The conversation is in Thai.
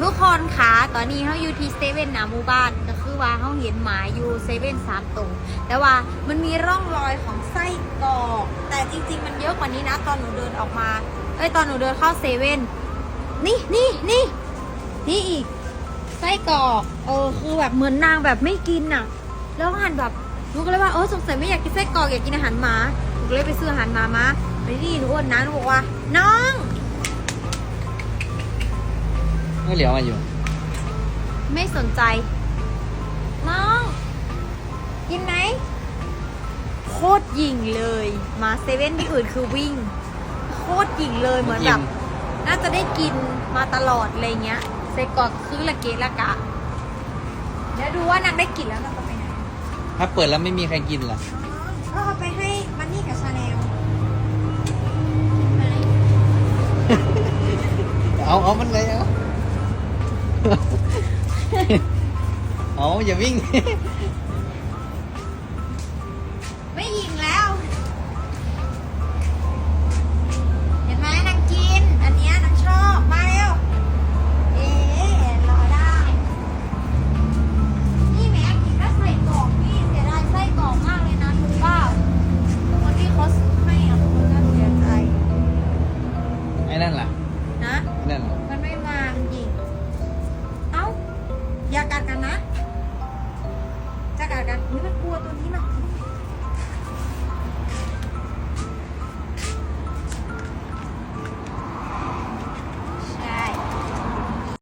ทุกคนคะตอนนี้เขาอยู่ที่เซเว่นนาหมู่บ้านก็คือว่าเขาเห็นหมาอยู่เซเว่นสามตรงแต่ว่ามันมีร่องรอยของไส้กรอกแต่จริง ๆ มันเยอะกว่านี้นะ ตอนหนูเดินออกมาเอ้ยตอนหนูเดินเข้าเซเว่นนี่นี่นี่นี่อีกไส้กรอกเออคือแบบเหมือนนางแบบไม่กินน่ะ แล้วหันแบบหนูก็เลยว่าเออสงสัยไม่อยากกินไส้กรอกอยากกินอาหารหมาหนูก็เลยไปซื้ออาหารหมามาไปที่หนูอ้วนนะหนูบอกว่า น้อง ไม่เหลียวมาอยู่ ไม่สนใจ น้อง กินไหมโคตรหยิงเลย มาเซเว่นที่อื่นคือวิ่ง โคตรหยิงเลยเหมือนแบบ น่าจะได้กินมาตลอดอะไรเงี้ยไส้กรอกคือละเกะละกะ เดี๋ยวดูว่านางได้กินแล้วนางจะไปไหนถ้าเปิดแล้วไม่มีใครกินล่ะก็เอาไปให้มันนี่กับชาแนลเอาเอามันเลยเอา โอาอย่าวิ่ง ไม่ยิงแล้ว เห็นไหมนางกิน อันเนี้ยนางชอบ มาเร็ว เอ๊ะรอได้ นี่แม่กินก็ใส่กล่องพี่เสียดายใส่กล่องมากเลยนะรู้เปล่าคนที่เขาซื้อให้อะคนน่าเสียใจไอ้นั่นล่ะ นะนั่นมันไม่ ya kan?